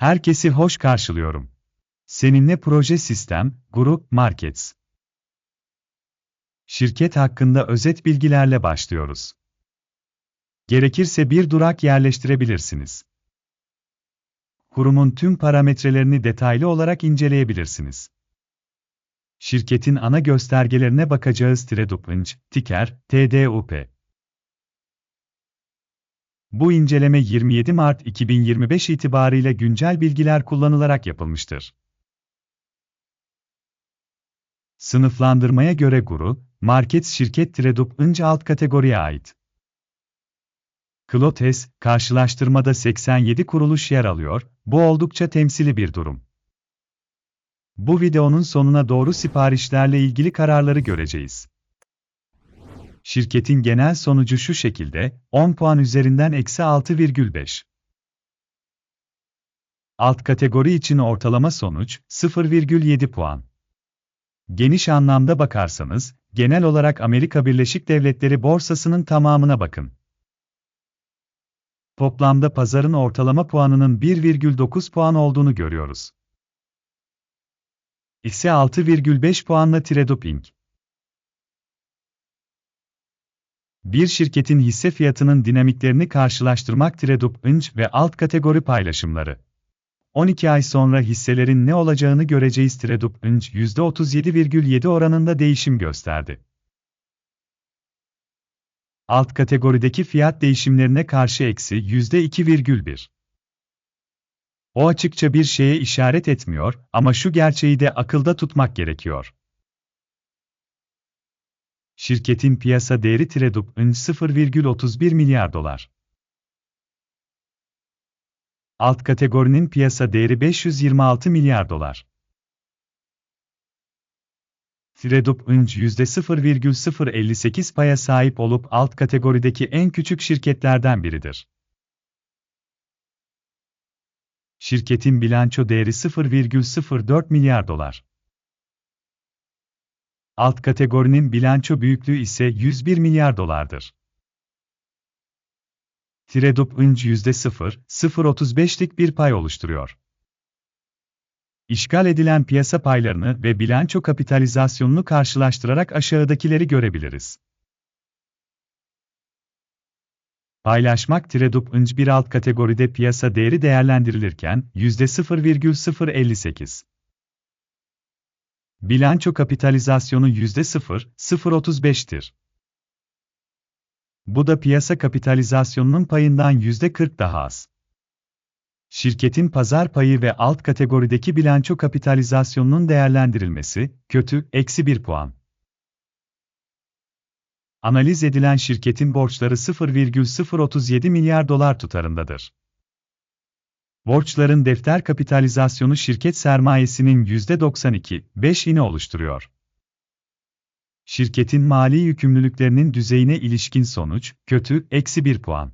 Herkesi hoş karşılıyorum. Seninle proje sistem, grup, markets. Şirket hakkında özet bilgilerle başlıyoruz. Gerekirse bir durak yerleştirebilirsiniz. Kurumun tüm parametrelerini detaylı olarak inceleyebilirsiniz. Şirketin ana göstergelerine bakacağız. Tredupınç, ticker, TDUP. Bu inceleme 27 Mart 2025 itibariyle güncel bilgiler kullanılarak yapılmıştır. Sınıflandırmaya göre Guru, Market şirket Tredup Inc alt kategoriye ait. Klotes, karşılaştırmada 87 kuruluş yer alıyor, bu oldukça temsili bir durum. Bu videonun sonuna doğru siparişlerle ilgili kararları göreceğiz. Şirketin genel sonucu şu şekilde, 10 puan üzerinden eksi 6,5. Alt kategori için ortalama sonuç, 0,7 puan. Geniş anlamda bakarsanız, genel olarak Amerika Birleşik Devletleri borsasının tamamına bakın. Toplamda pazarın ortalama puanının 1,9 puan olduğunu görüyoruz. Ise 6,5 puanla Tredoping. Bir şirketin hisse fiyatının dinamiklerini karşılaştırmak Tredoping ve alt kategori paylaşımları. 12 ay sonra hisselerin ne olacağını göreceğiz Tredoping %37,7 oranında değişim gösterdi. Alt kategorideki fiyat değişimlerine karşı eksi %2,1. O açıkça bir şeye işaret etmiyor ama şu gerçeği de akılda tutmak gerekiyor. Şirketin piyasa değeri Tredup'ın 0,31 milyar dolar. Alt kategorinin piyasa değeri 526 milyar dolar. Tredup Inc. %0,058 paya sahip olup alt kategorideki en küçük şirketlerden biridir. Şirketin bilanço değeri 0,04 milyar dolar. Alt kategorinin bilanço büyüklüğü ise 101 milyar dolardır. Tredup Inc. %0,035'lik bir pay oluşturuyor. İşgal edilen piyasa paylarını ve bilanço kapitalizasyonunu karşılaştırarak aşağıdakileri görebiliriz. Paylaşmak Tredup Inc. bir alt kategoride piyasa değeri değerlendirilirken %0,058. Bilanço kapitalizasyonu %0,035'tir. Bu da piyasa kapitalizasyonunun payından %40 daha az. Şirketin pazar payı ve alt kategorideki bilanço kapitalizasyonunun değerlendirilmesi, kötü, eksi 1 puan. Analiz edilen şirketin borçları 0,037 milyar dolar tutarındadır. Borçların defter kapitalizasyonu şirket sermayesinin %92,5'ini oluşturuyor. Şirketin mali yükümlülüklerinin düzeyine ilişkin sonuç, kötü, eksi 1 puan.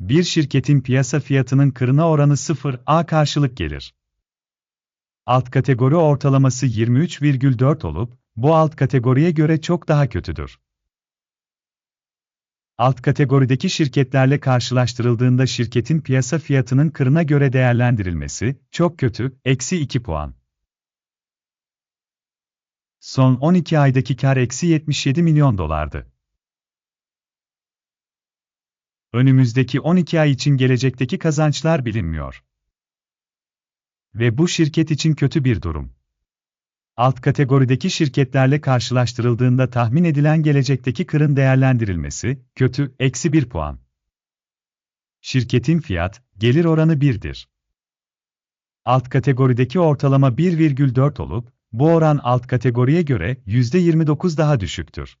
Bir şirketin piyasa fiyatının kırına oranı 0, karşılık gelir. Alt kategori ortalaması 23,4 olup, bu alt kategoriye göre çok daha kötüdür. Alt kategorideki şirketlerle karşılaştırıldığında şirketin piyasa fiyatının kırına göre değerlendirilmesi, çok kötü, eksi 2 puan. Son 12 aydaki kar eksi 77 milyon dolardı. Önümüzdeki 12 ay için gelecekteki kazançlar bilinmiyor. Ve bu şirket için kötü bir durum. Alt kategorideki şirketlerle karşılaştırıldığında tahmin edilen gelecekteki kırın değerlendirilmesi, kötü, eksi 1 puan. Şirketin fiyat, gelir oranı 1'dir. Alt kategorideki ortalama 1,4 olup, bu oran alt kategoriye göre %29 daha düşüktür.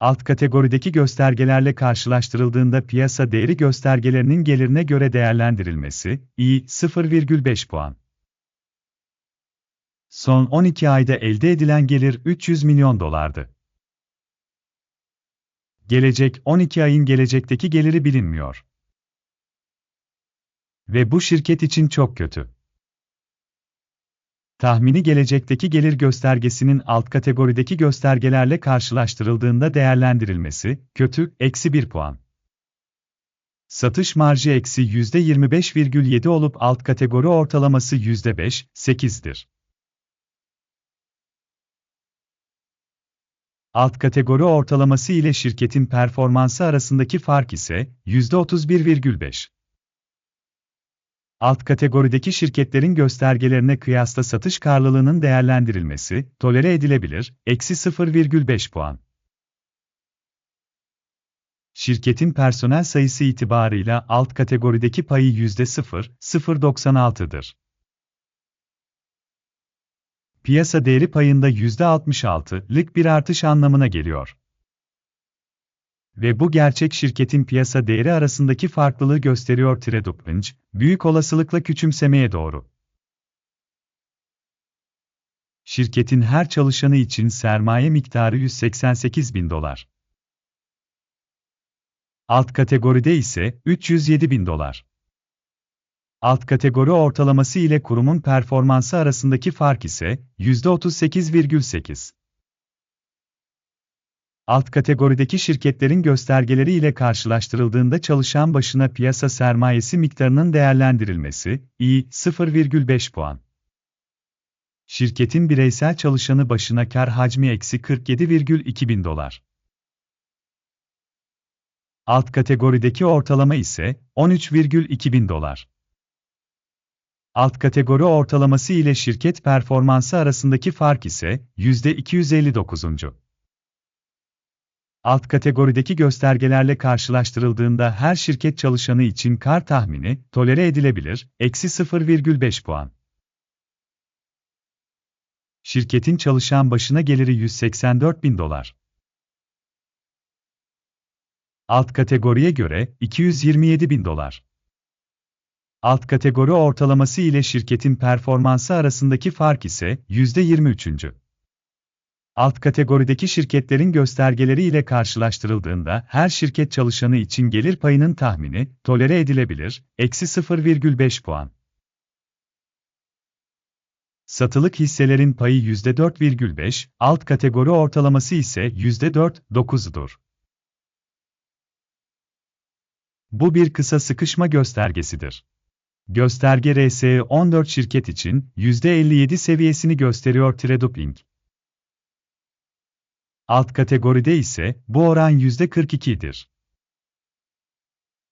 Alt kategorideki göstergelerle karşılaştırıldığında piyasa değeri göstergelerinin gelirine göre değerlendirilmesi, iyi, 0,5 puan. Son 12 ayda elde edilen gelir 300 milyon dolardı. Gelecek 12 ayın gelecekteki geliri bilinmiyor. Ve bu şirket için çok kötü. Tahmini gelecekteki gelir göstergesinin alt kategorideki göstergelerle karşılaştırıldığında değerlendirilmesi, kötü, eksi 1 puan. Satış marjı eksi %25,7 olup alt kategori ortalaması %5,8'dir. Alt kategori ortalaması ile şirketin performansı arasındaki fark ise %31,5. Alt kategorideki şirketlerin göstergelerine kıyasla satış karlılığının değerlendirilmesi, tolere edilebilir, eksi 0,5 puan. Şirketin personel sayısı itibarıyla alt kategorideki payı %0,096'dır. Piyasa değeri payında %66'lık bir artış anlamına geliyor. Ve bu gerçek şirketin piyasa değeri arasındaki farklılığı gösteriyor Tredupinch, büyük olasılıkla küçümsemeye doğru. Şirketin her çalışanı için sermaye miktarı 188 bin dolar. Alt kategoride ise 307 bin dolar. Alt kategori ortalaması ile kurumun performansı arasındaki fark ise %38,8. Alt kategorideki şirketlerin göstergeleri ile karşılaştırıldığında çalışan başına piyasa sermayesi miktarının değerlendirilmesi, i 0,5 puan. Şirketin bireysel çalışanı başına kar hacmi eksi 47,2 bin dolar. Alt kategorideki ortalama ise 13,2 bin dolar. Alt kategori ortalaması ile şirket performansı arasındaki fark ise %259. Alt kategorideki göstergelerle karşılaştırıldığında her şirket çalışanı için kar tahmini tolere edilebilir, eksi 0,5 puan. Şirketin çalışan başına geliri 184 bin dolar. Alt kategoriye göre 227 bin dolar. Alt kategori ortalaması ile şirketin performansı arasındaki fark ise %23. Alt kategorideki şirketlerin göstergeleri ile karşılaştırıldığında her şirket çalışanı için gelir payının tahmini tolere edilebilir, eksi 0,5 puan. Satılık hisselerin payı %4,5, alt kategori ortalaması ise %4,9'dur. Bu bir kısa sıkışma göstergesidir. Gösterge RSE 14 şirket için %57 seviyesini gösteriyor Tradeping. Alt kategoride ise bu oran %42'dir.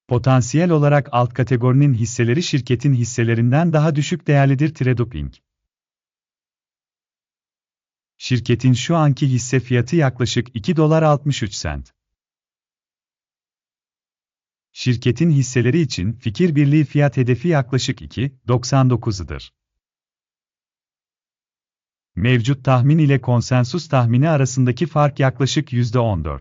Potansiyel olarak alt kategorinin hisseleri şirketin hisselerinden daha düşük değerlidir Tradeping. Şirketin şu anki hisse fiyatı yaklaşık 2 dolar 63 sent. Şirketin hisseleri için fikir birliği fiyat hedefi yaklaşık 2.99'ıdır. Mevcut tahmin ile konsensus tahmini arasındaki fark yaklaşık %14.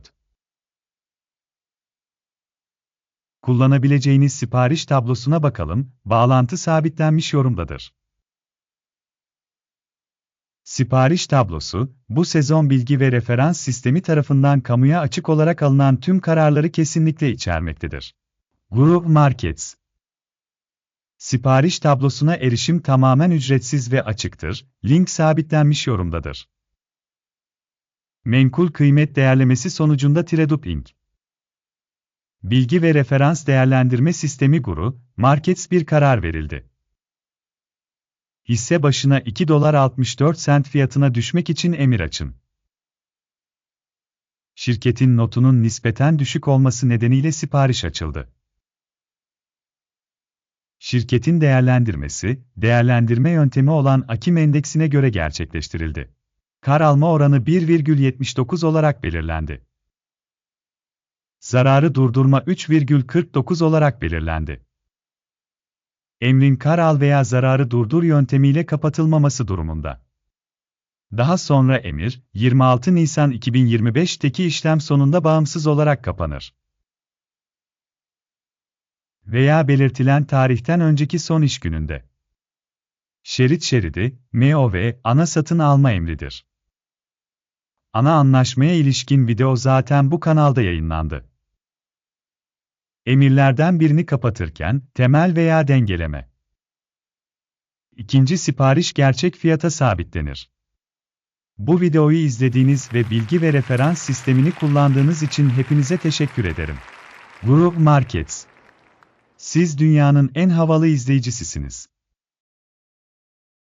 Kullanabileceğiniz sipariş tablosuna bakalım, bağlantı sabitlenmiş yorumdadır. Sipariş tablosu, bu sezon bilgi ve referans sistemi tarafından kamuya açık olarak alınan tüm kararları kesinlikle içermektedir. Group Markets Sipariş tablosuna erişim tamamen ücretsiz ve açıktır, link sabitlenmiş yorumdadır. Menkul kıymet değerlemesi sonucunda Tradup Inc. Bilgi ve referans değerlendirme sistemi Guru, Markets bir karar verildi. Hisse başına 2 dolar 64 sent fiyatına düşmek için emir açın. Şirketin notunun nispeten düşük olması nedeniyle sipariş açıldı. Şirketin değerlendirmesi, değerlendirme yöntemi olan Akim endeksine göre gerçekleştirildi. Kar alma oranı 1,79 olarak belirlendi. Zararı durdurma 3,49 olarak belirlendi. Emrin kar al veya zararı durdur yöntemiyle kapatılmaması durumunda. Daha sonra emir, 26 Nisan 2025'teki işlem sonunda bağımsız olarak kapanır veya belirtilen tarihten önceki son iş gününde. Şerit şeridi, MOV, ana satın alma emridir. Ana anlaşmaya ilişkin video zaten bu kanalda yayınlandı. Emirlerden birini kapatırken, temel veya dengeleme. İkinci sipariş gerçek fiyata sabitlenir. Bu videoyu izlediğiniz ve bilgi ve referans sistemini kullandığınız için hepinize teşekkür ederim. Group Markets Siz dünyanın en havalı izleyicisisiniz.